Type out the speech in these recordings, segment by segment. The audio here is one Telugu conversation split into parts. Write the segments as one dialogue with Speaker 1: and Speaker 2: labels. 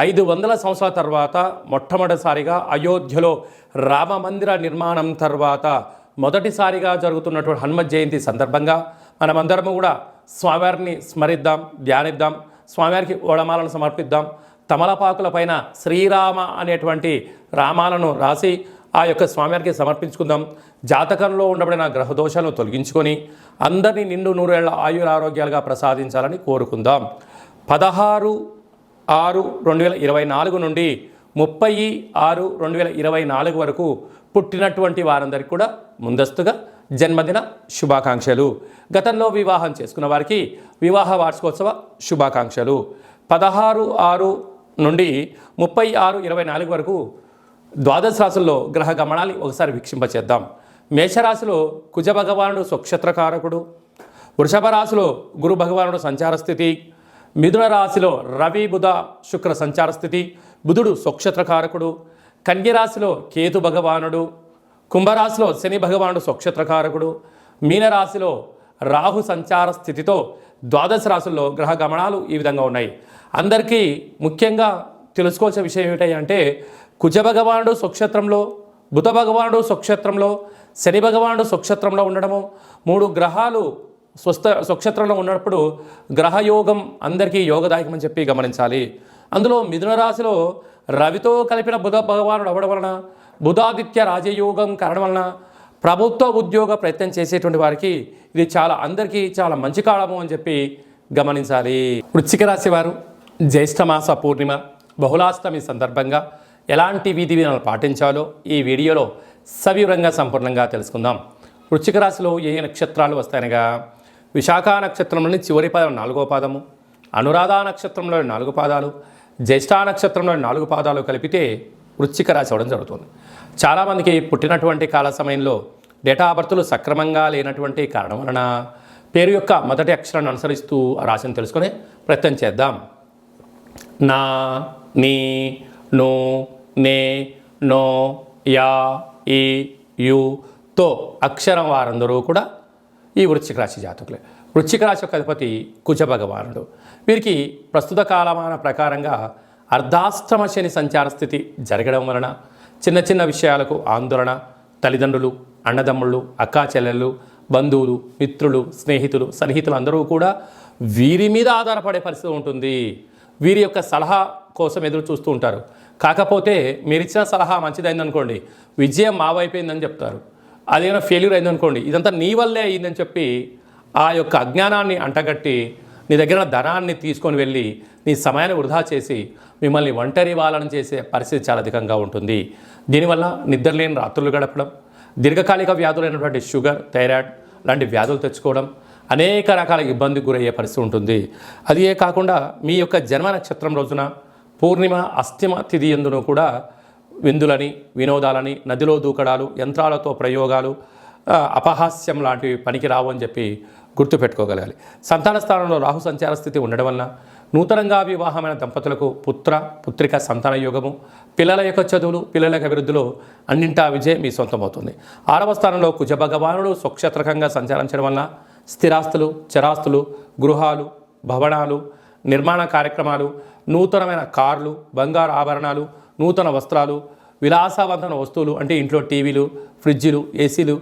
Speaker 1: ఐదు వందల సంవత్సరాల తర్వాత మొట్టమొదటిసారిగా అయోధ్యలో రామ మందిర నిర్మాణం తర్వాత మొదటిసారిగా జరుగుతున్నటువంటి హనుమ జయంతి సందర్భంగా మనమందరము కూడా స్వామివారిని స్మరిద్దాం ధ్యానిద్దాం స్వామివారికి ఓడమాలను సమర్పిద్దాం. తమలపాకుల పైన శ్రీరామ అనేటువంటి రామాలను రాసి ఆ యొక్క స్వామివారికి సమర్పించుకుందాం. జాతకంలో ఉండబడిన గ్రహ దోషాలను తొలగించుకొని అందరినీ నిండు నూరేళ్ళ ఆయుర ఆరోగ్యాలుగా ప్రసాదించాలని కోరుకుందాం. పదహారు ఆరు రెండు వేల ఇరవై నాలుగు నుండి ముప్పై ఆరు రెండు వేల ఇరవై నాలుగు వరకు పుట్టినటువంటి వారందరికీ కూడా ముందస్తుగా జన్మదిన శుభాకాంక్షలు. గతంలో వివాహం చేసుకున్న వారికి వివాహ వార్షికోత్సవ శుభాకాంక్షలు. పదహారు ఆరు నుండి ముప్పై ఆరు ఇరవై నాలుగు వరకు ద్వాదశ రాశుల్లో గ్రహ గమనాన్ని ఒకసారి వీక్షింపచేద్దాం. మేషరాశిలో కుజ భగవానుడు స్వక్షత్రకారకుడు. వృషభ రాశిలో గురు భగవానుడు సంచార స్థితి. మిథున రాశిలో రవి బుధ శుక్ర సంచార స్థితి. బుధుడు స్వక్షత్రకారకుడు. కన్యరాశిలో కేతు భగవానుడు. కుంభరాశిలో శని భగవానుడు స్వక్షత్రకారకుడు. మీనరాశిలో రాహు సంచార స్థితితో ద్వాదశ రాశుల్లో గ్రహ గమనాలు ఈ విధంగా ఉన్నాయి. అందరికీ ముఖ్యంగా తెలుసుకోవాల్సిన విషయం ఏమిటి అంటే కుజ భగవానుడు స్వక్షత్రంలో బుధ భగవానుడు స్వక్షత్రంలో శని భగవానుడు స్వక్షత్రంలో ఉండడము. మూడు గ్రహాలు స్వస్థ స్వక్షత్రంలో ఉన్నప్పుడు గ్రహయోగం అందరికీ యోగదాయకమని చెప్పి గమనించాలి. అందులో మిథున రాశిలో రవితో కలిపిన బుధ భగవానుడు అవ్వడం వలన బుధాదిత్య రాజయోగం కారణం వలన ప్రభుత్వ ఉద్యోగ ప్రయత్నం చేసేటువంటి వారికి ఇది చాలా అందరికీ చాలా మంచి కాలము అని చెప్పి గమనించాలి. వృశ్చిక రాశి వారు జ్యేష్ఠమాస పూర్ణిమ బహుళాష్టమి సందర్భంగా ఎలాంటి విధి విధానాలు పాటించాలో ఈ వీడియోలో సవివరంగా సంపూర్ణంగా తెలుసుకుందాం. వృశ్చిక రాశిలో ఏ ఏ నక్షత్రాలు వస్తాయనగా విశాఖ నక్షత్రంలోని చివరి పాదం నాలుగో పాదము అనురాధ నక్షత్రంలోని నాలుగు పాదాలు జ్యేష్ఠ నక్షత్రంలోని నాలుగు పాదాలు కలిపితే వృశ్చిక రాశి అవ్వడం జరుగుతుంది. చాలామందికి పుట్టినటువంటి కాల సమయంలో డేటా బర్త్లు సక్రమంగా లేనటువంటి కారణం వలన పేరు యొక్క మొదటి అక్షరాన్ని అనుసరిస్తూ రాశిని తెలుసుకొని ప్రయత్నం చేద్దాం. నా నీ నో నే నో యా ఈ యు తో అక్షరం వారందరూ కూడా ఈ వృశ్చిక రాశి జాతకులే. వృశ్చిక రాశి యొక్క అధిపతి కుజ భగవానుడు. వీరికి ప్రస్తుత కాలమాన ప్రకారంగా అర్ధాష్టమ శని సంచార స్థితి జరగడం వలన చిన్న చిన్న విషయాలకు ఆందోళన తల్లిదండ్రులు అన్నదమ్ముళ్ళు అక్కా చెల్లెళ్ళు బంధువులు మిత్రులు స్నేహితులు సన్నిహితులు అందరూ కూడా వీరి మీద ఆధారపడే పరిస్థితి ఉంటుంది. వీరి యొక్క సలహా కోసం ఎదురు చూస్తూ ఉంటారు. కాకపోతే మీరు ఇచ్చిన సలహా మంచిదైందనుకోండి. విజయం మా వైపోయిందని చెప్తారు. అదేమైనా ఫెయిల్యూర్ అయిందనుకోండి ఇదంతా నీ వల్లే అయిందని చెప్పి ఆ యొక్క అజ్ఞానాన్ని అంటగట్టి నీ దగ్గర ధనాన్ని తీసుకొని వెళ్ళి నీ సమయాన్ని వృధా చేసి మిమ్మల్ని ఒంటరి వాళ్ళని చేసే పరిస్థితి చాలా అధికంగా ఉంటుంది. దీనివల్ల నిద్రలేని రాత్రులు గడపడం దీర్ఘకాలిక వ్యాధులైనటువంటి షుగర్ థైరాయిడ్ లాంటి వ్యాధులు తెచ్చుకోవడం అనేక రకాల ఇబ్బందికి గురయ్యే పరిస్థితి ఉంటుంది. అదే కాకుండా మీ యొక్క జన్మ నక్షత్రం రోజున పూర్ణిమ అస్థిమ తిథి ఎందును కూడా విందులని వినోదాలని నదిలో దూకడాలు యంత్రాలతో ప్రయోగాలు అపహాస్యం లాంటివి పనికి రావు అని చెప్పి గుర్తుపెట్టుకోగలగాలి. సంతాన స్థానంలో రాహు సంచార స్థితి ఉండడం వలన నూతనంగా వివాహమైన దంపతులకు పుత్ర పుత్రిక సంతాన యోగము పిల్లల యొక్క చదువులు పిల్లల యొక్క అభివృద్ధిలో అన్నింటా విజయం మీ సొంతమవుతుంది. ఆరవ స్థానంలో కుజ భగవానుడు స్వక్షత్రకంగా సంచరించడం వలన స్థిరాస్తులు చరాస్తులు గృహాలు భవనాలు నిర్మాణ కార్యక్రమాలు నూతనమైన కార్లు బంగారు ఆభరణాలు నూతన వస్త్రాలు విలాసవంతమైన వస్తువులు అంటే ఇంట్లో టీవీలు ఫ్రిడ్జ్లు ఏసీలు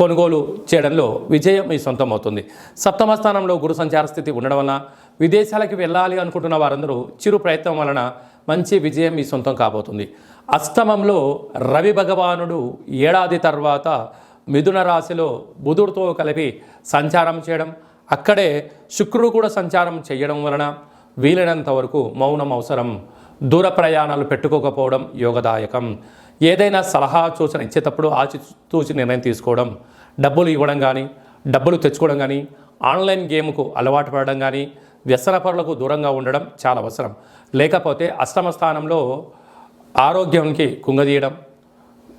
Speaker 1: కొనుగోలు చేయడంలో విజయం మీ సొంతం అవుతుంది సప్తమ స్థానంలో గురు సంచార స్థితి ఉండడం వలన విదేశాలకు వెళ్ళాలి అనుకుంటున్న వారందరూ చిరు ప్రయత్నం వలన మంచి విజయం మీ సొంతం కాబోతుంది. అష్టమంలో రవి భగవానుడు ఏడాది తర్వాత మిథున రాశిలో బుధుడితో కలిపి సంచారం చేయడం అక్కడే శుక్రుడు కూడా సంచారం చేయడం వలన వీలైనంత వరకు మౌనం అవసరం. దూర ప్రయాణాలు పెట్టుకోకపోవడం యోగదాయకం. ఏదైనా సలహా సూచన ఇచ్చేటప్పుడు ఆచితూచి నిర్ణయం తీసుకోవడం డబ్బులు ఇవ్వడం కానీ డబ్బులు తెచ్చుకోవడం కానీ ఆన్లైన్ గేమ్కు అలవాటు పడడం కానీ వ్యసన పనులకు దూరంగా ఉండడం చాలా అవసరం. లేకపోతే అష్టమ స్థానంలో ఆరోగ్యానికి కుంగదీయడం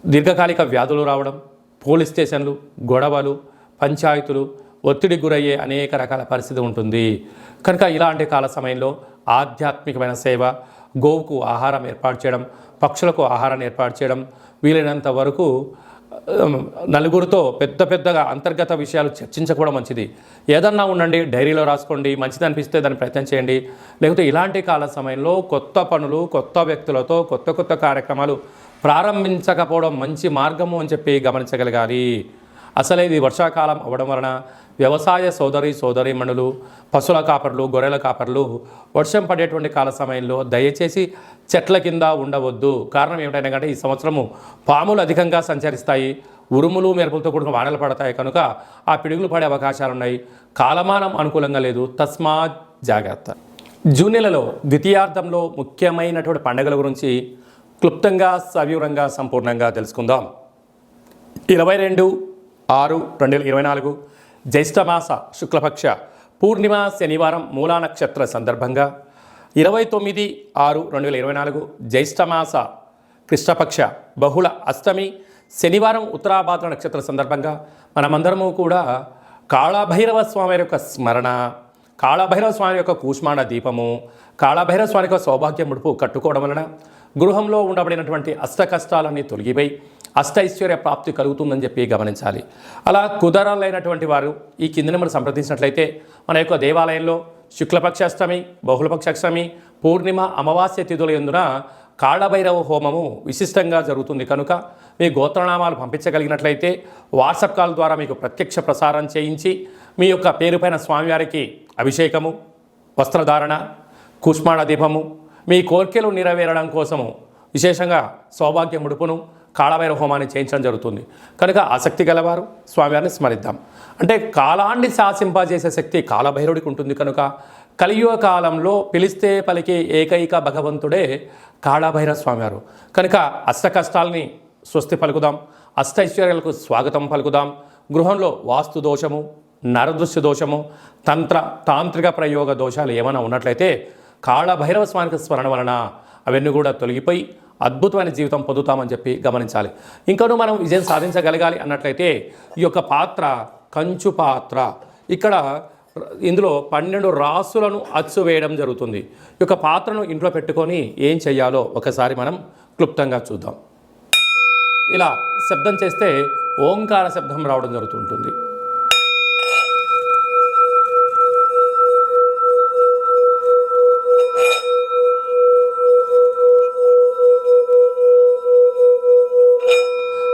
Speaker 1: దీర్ఘకాలిక వ్యాధులు రావడం పోలీస్ స్టేషన్లు గొడవలు పంచాయతీలు ఒత్తిడి గురయ్యే అనేక రకాల పరిస్థితి ఉంటుంది. కనుక ఇలాంటి కాల సమయంలో ఆధ్యాత్మికమైన సేవ గోవుకు ఆహారం ఏర్పాటు చేయడం పక్షులకు ఆహారాన్ని ఏర్పాటు చేయడం వీలైనంత వరకు నలుగురితో పెద్ద పెద్దగా అంతర్గత విషయాలు చర్చించకపోవడం మంచిది. ఏదన్నా ఉండండి డైరీలో రాసుకోండి మంచిది అనిపిస్తే దాన్ని ప్రయత్నం చేయండి. లేకపోతే ఇలాంటి కాల సమయంలో కొత్త పనులు కొత్త వ్యక్తులతో కొత్త కొత్త కార్యక్రమాలు ప్రారంభించకపోవడం మంచి మార్గము అని చెప్పి గమనించగలగాలి. అసలే ఇది వర్షాకాలం అవ్వడం వలన వ్యవసాయ సోదరి సోదరీమణులు పశువుల కాపర్లు గొర్రెల కాపర్లు వర్షం పడేటువంటి కాల సమయంలో దయచేసి చెట్ల కింద ఉండవద్దు. కారణం ఏమిటంటే ఈ సంవత్సరము పాములు అధికంగా సంచరిస్తాయి. ఉరుములు మెరుపులతో కూడిన వానలు పడతాయి కనుక ఆ పిడుగులు పడే అవకాశాలు ఉన్నాయి. కాలమానం అనుకూలంగా లేదు. తస్మాత్ జాగ్రత్త. జూన్ నెలలో ద్వితీయార్థంలో ముఖ్యమైనటువంటి పండుగల గురించి క్లుప్తంగా సవివరంగా సంపూర్ణంగా తెలుసుకుందాం. ఇరవై రెండు ఆరు రెండు వేల ఇరవై నాలుగు జ్యేష్ఠమాస శుక్లపక్ష పూర్ణిమ శనివారం మూలా నక్షత్ర సందర్భంగా ఇరవై తొమ్మిది ఆరు రెండు వేల ఇరవై నాలుగు జ్యేష్ఠమాస కృష్ణపక్ష బహుళ అష్టమి శనివారం ఉత్తరాభాద్ర నక్షత్ర సందర్భంగా మనమందరము కూడా కాళభైరవ స్వామి యొక్క స్మరణ కాళభైరవ స్వామి యొక్క కూష్మాండ దీపము కాళభైరవ స్వామి యొక్క సౌభాగ్య ముడుపు కట్టుకోవడం వలన గృహంలో ఉండబడినటువంటి అష్ట కష్టాలన్నీ తొలగిపోయి అష్టైశ్వర్య ప్రాప్తి కలుగుతుందని చెప్పి గమనించాలి. అలా కుదరాలైనటువంటి వారు ఈ కిందని మనం సంప్రదించినట్లయితే మన యొక్క దేవాలయంలో శుక్లపక్ష అష్టమి బహుళపక్ష అష్టమి పూర్ణిమ అమావాస్య తిథుల ఎందున కాళభైరవ హోమము విశిష్టంగా జరుగుతుంది. కనుక మీ గోత్రనామాలు పంపించగలిగినట్లయితే వాట్సాప్ కాల్ ద్వారా మీకు ప్రత్యక్ష ప్రసారం చేయించి మీ యొక్క పేరుపైన స్వామివారికి అభిషేకము వస్త్రధారణ కుష్మాణ దీపము మీ కోరికలు నెరవేరడం కోసము విశేషంగా సౌభాగ్య ముడుపును కాళభైరవ హోమాన్ని చేయించడం జరుగుతుంది. కనుక ఆసక్తి గలవారు స్వామివారిని స్మరిద్దాం. అంటే కాలాన్ని శాసింపజేసే శక్తి కాలభైరవుడికి ఉంటుంది కనుక కలియుగ కాలంలో పిలిస్తే పలికే ఏకైక భగవంతుడే కాళభైరవ స్వామివారు. కనుక అష్ట కష్టాలని స్వస్తి పలుకుదాం. అష్టైశ్వర్యాలకు స్వాగతం పలుకుదాం. గృహంలో వాస్తు దోషము నరదృశ్య దోషము తంత్ర తాంత్రిక ప్రయోగ దోషాలు ఏమైనా ఉన్నట్లయితే కాళభైరవ స్వామికి స్మరణ వలన అవన్నీ కూడా తొలగిపోయి అద్భుతమైన జీవితం పొందుతామని చెప్పి గమనించాలి. ఇంకనూ మనం విజయం సాధించగలగాలి అన్నట్లయితే ఈ యొక్క పాత్ర కంచు పాత్ర ఇక్కడ ఇందులో పన్నెండు రాసులను అచ్చు వేయడం జరుగుతుంది. ఈ యొక్క పాత్రను ఇంట్లో పెట్టుకొని ఏం చేయాలో ఒకసారి మనం క్లుప్తంగా చూద్దాం. ఇలా శబ్దం చేస్తే ఓంకార శబ్దం రావడం జరుగుతుంటుంది.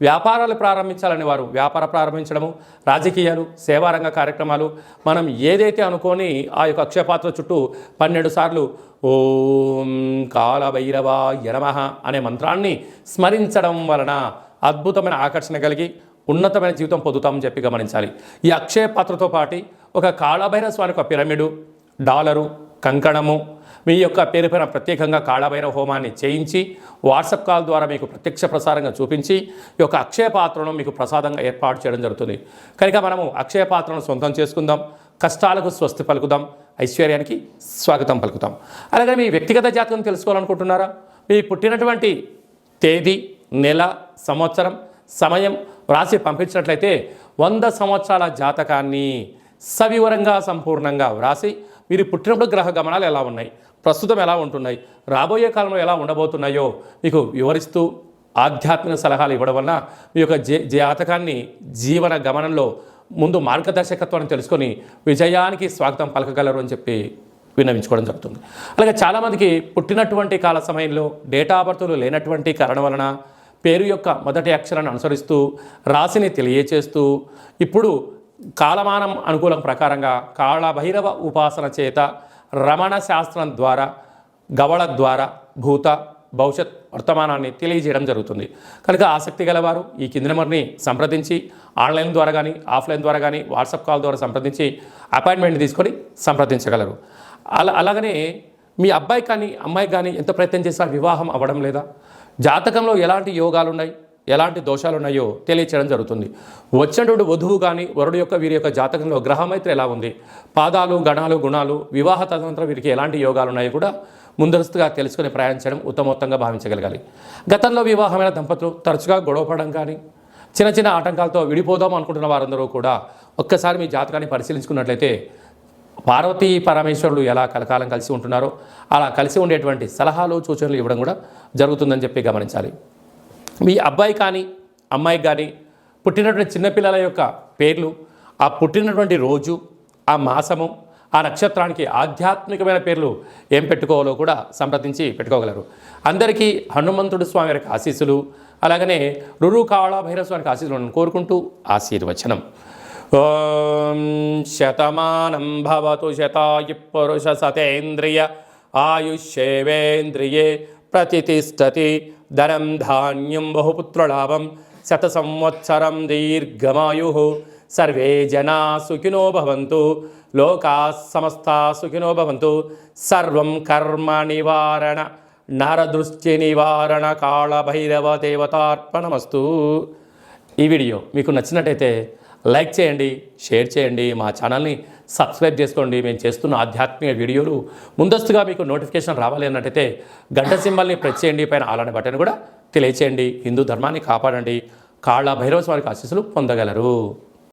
Speaker 1: వ్యాపారాలు ప్రారంభించాలని వారు వ్యాపార ప్రారంభించడము రాజకీయాలు సేవారంగ కార్యక్రమాలు మనం ఏదైతే అనుకొని ఆ యొక్క అక్షయపాత్ర చుట్టూ పన్నెండు సార్లు ఓం కాలభైరవ యరమహ అనే మంత్రాన్ని స్మరించడం వలన అద్భుతమైన ఆకర్షణ కలిగి ఉన్నతమైన జీవితం పొందుతామని చెప్పి గమనించాలి. ఈ అక్షయ పాత్రతో పాటు ఒక కాళభైరవ స్వామి ఒక పిరమిడు డాలరు కంకణము మీ యొక్క పేరు పైన ప్రత్యేకంగా కాళభైరవ హోమాన్ని చేయించి వాట్సాప్ కాల్ ద్వారా మీకు ప్రత్యక్ష ప్రసారంగా చూపించి ఈ యొక్క అక్షయ పాత్రను మీకు ప్రసాదంగా ఏర్పాటు చేయడం జరుగుతుంది. కనుక మనము అక్షయ పాత్రను సొంతం చేసుకుందాం కష్టాలకు స్వస్తి పలుకుదాం ఐశ్వర్యానికి స్వాగతం పలుకుతాం. అలాగే మీ వ్యక్తిగత జాతకం తెలుసుకోవాలనుకుంటున్నారా? మీ పుట్టినటువంటి తేదీ నెల సంవత్సరం సమయం వ్రాసి పంపించినట్లయితే వంద సంవత్సరాల జాతకాన్ని సవివరంగా సంపూర్ణంగా వ్రాసి మీరు పుట్టినప్పుడు గ్రహ గమనాలు ఎలా ఉన్నాయి? ప్రస్తుతం ఎలా ఉంటున్నాయి? రాబోయే కాలంలో ఎలా ఉండబోతున్నాయో మీకు వివరిస్తూ ఆధ్యాత్మిక సలహాలు ఇవ్వడం వలన మీ యొక్క జే జాతకాన్ని జీవన గమనంలో ముందు మార్గదర్శకత్వాన్ని తెలుసుకొని విజయానికి స్వాగతం పలకగలరు అని చెప్పి విన్నవించుకోవడం జరుగుతుంది. అలాగే చాలామందికి పుట్టినటువంటి కాల సమయంలో డేటా బర్తులు లేనటువంటి కారణం వలన పేరు యొక్క మొదటి అక్షరాన్ని అనుసరిస్తూ రాశిని తెలియచేస్తూ ఇప్పుడు కాలమానం అనుకూలం ప్రకారంగా కాళభైరవ ఉపాసన చేత రమణ శాస్త్రం ద్వారా గవళ ద్వారా భూత భవిష్యత్ వర్తమానాన్ని తెలియజేయడం జరుగుతుంది. కనుక ఆసక్తి గలవారు ఈ కింది నెంబర్ని సంప్రదించి ఆన్లైన్ ద్వారా కానీ ఆఫ్లైన్ ద్వారా కానీ వాట్సాప్ కాల్ ద్వారా సంప్రదించి అపాయింట్మెంట్ తీసుకొని సంప్రదించగలరు. అలా అలాగనే మీ అబ్బాయి కానీ అమ్మాయి కానీ ఎంత ప్రయత్నం చేసినా వివాహం అవ్వడం లేదా? జాతకంలో ఎలాంటి యోగాలు ఉన్నాయి ఎలాంటి దోషాలు ఉన్నాయో తెలియచేయడం జరుగుతుంది. వచ్చినటువంటి వధువు కానీ వరుడు యొక్క వీరి యొక్క జాతకంలో గ్రహమైత్రి ఎలా ఉంది? పాదాలు గణాలు గుణాలు వివాహ తదనంతరం వీరికి ఎలాంటి యోగాలు ఉన్నాయో కూడా ముందస్తుగా తెలుసుకుని ప్రయాణించడం ఉత్తమోత్తంగా భావించగలగాలి. గతంలో వివాహమైన దంపతులు తరచుగా గొడవపడడం కానీ చిన్న చిన్న ఆటంకాలతో విడిపోదాం అనుకుంటున్న వారందరూ కూడా ఒక్కసారి మీ జాతకాన్ని పరిశీలించుకున్నట్లయితే పార్వతీ పరమేశ్వరులు ఎలా కలకాలం కలిసి ఉంటున్నారో అలా కలిసి ఉండేటువంటి సలహాలు సూచనలు ఇవ్వడం కూడా జరుగుతుందని చెప్పి గమనించాలి. మీ అబ్బాయి కానీ అమ్మాయి కానీ పుట్టినటువంటి చిన్నపిల్లల యొక్క పేర్లు ఆ పుట్టినటువంటి రోజు ఆ మాసము ఆ నక్షత్రానికి ఆధ్యాత్మికమైన పేర్లు ఏం పెట్టుకోవాలో కూడా సంప్రదించి పెట్టుకోగలరు. అందరికీ హనుమంతుడు స్వామి వారికి ఆశీస్సులు అలాగనే రురు కాళ భైరవ స్వామికి ఆశీస్సులను కోరుకుంటూ ఆశీర్వచనం. ఓం శతమానం భవతు శతాయు పురుష సతేంద్రియ ఆయుష్యేవేంద్రియే ప్రతిష్టతి ధనం ధాన్యం బహుపుత్రలాభం శత సంవత్సరం దీర్ఘమాయు. సర్వే జనా సుఖినో భవంతు లోకా సమస్తా సుఖినో భవంతు. సర్వం కర్మ నివారణ నరదృష్టి నివారణ కాళభైరవ దేవతార్పణమస్తు. ఈ వీడియో మీకు నచ్చినట్టయితే లైక్ చేయండి షేర్ చేయండి మా ఛానల్ని సబ్స్క్రైబ్ చేసుకోండి. మేము చేస్తున్న ఆధ్యాత్మిక వీడియోలు ముందస్తుగా మీకు నోటిఫికేషన్ రావాలి అన్నట్టయితే గంట సింబల్ని ప్రెస్ చేయండి. పైన అలానే బటన్ కూడా తెలియచేయండి. హిందూ ధర్మాన్ని కాపాడండి. కాళ్ళ భైరవ స్వామికి ఆశీస్సులు పొందగలరు.